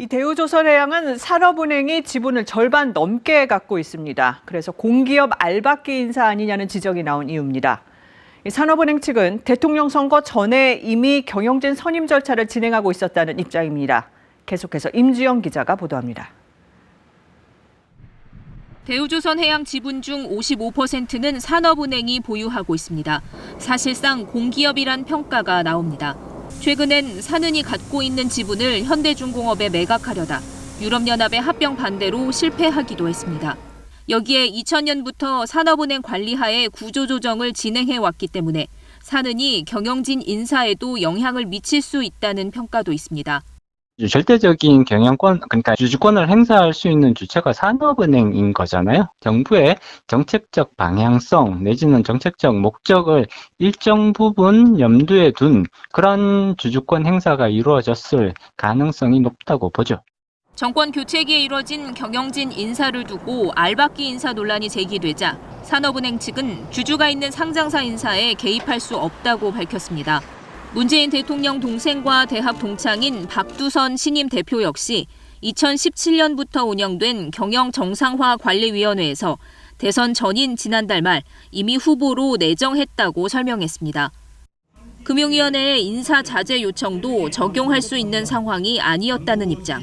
이 대우조선해양은 산업은행이 지분을 절반 넘게 갖고 있습니다. 그래서 공기업 알박기 인사 아니냐는 지적이 나온 이유입니다. 이 산업은행 측은 대통령 선거 전에 이미 경영진 선임 절차를 진행하고 있었다는 입장입니다. 계속해서 임주영 기자가 보도합니다. 대우조선 해양 지분 중 55%는 산업은행이 보유하고 있습니다. 사실상 공기업이란 평가가 나옵니다. 최근엔 산은이 갖고 있는 지분을 현대중공업에 매각하려다 유럽연합의 합병 반대로 실패하기도 했습니다. 여기에 2000년부터 산업은행 관리하에 구조조정을 진행해 왔기 때문에 산은이 경영진 인사에도 영향을 미칠 수 있다는 평가도 있습니다. 절대적인 경영권, 그러니까 주주권을 행사할 수 있는 주체가 산업은행인 거잖아요. 정부의 정책적 방향성 내지는 정책적 목적을 일정 부분 염두에 둔 그런 주주권 행사가 이루어졌을 가능성이 높다고 보죠. 정권 교체기에 이뤄진 경영진 인사를 두고 알박기 인사 논란이 제기되자 산업은행 측은 주주가 있는 상장사 인사에 개입할 수 없다고 밝혔습니다. 문재인 대통령 동생과 대학 동창인 박두선 신임 대표 역시 2017년부터 운영된 경영 정상화 관리위원회에서 대선 전인 지난달 말 이미 후보로 내정했다고 설명했습니다. 금융위원회의 인사 자제 요청도 적용할 수 있는 상황이 아니었다는 입장.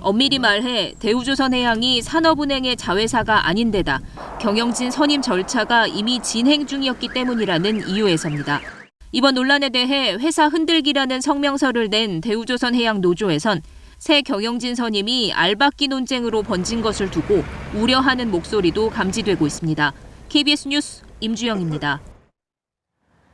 엄밀히 말해 대우조선해양이 산업은행의 자회사가 아닌데다 경영진 선임 절차가 이미 진행 중이었기 때문이라는 이유에서입니다. 이번 논란에 대해 회사 흔들기라는 성명서를 낸 대우조선해양 노조에선 새 경영진 선임이 알박기 논쟁으로 번진 것을 두고 우려하는 목소리도 감지되고 있습니다. KBS 뉴스 임주영입니다.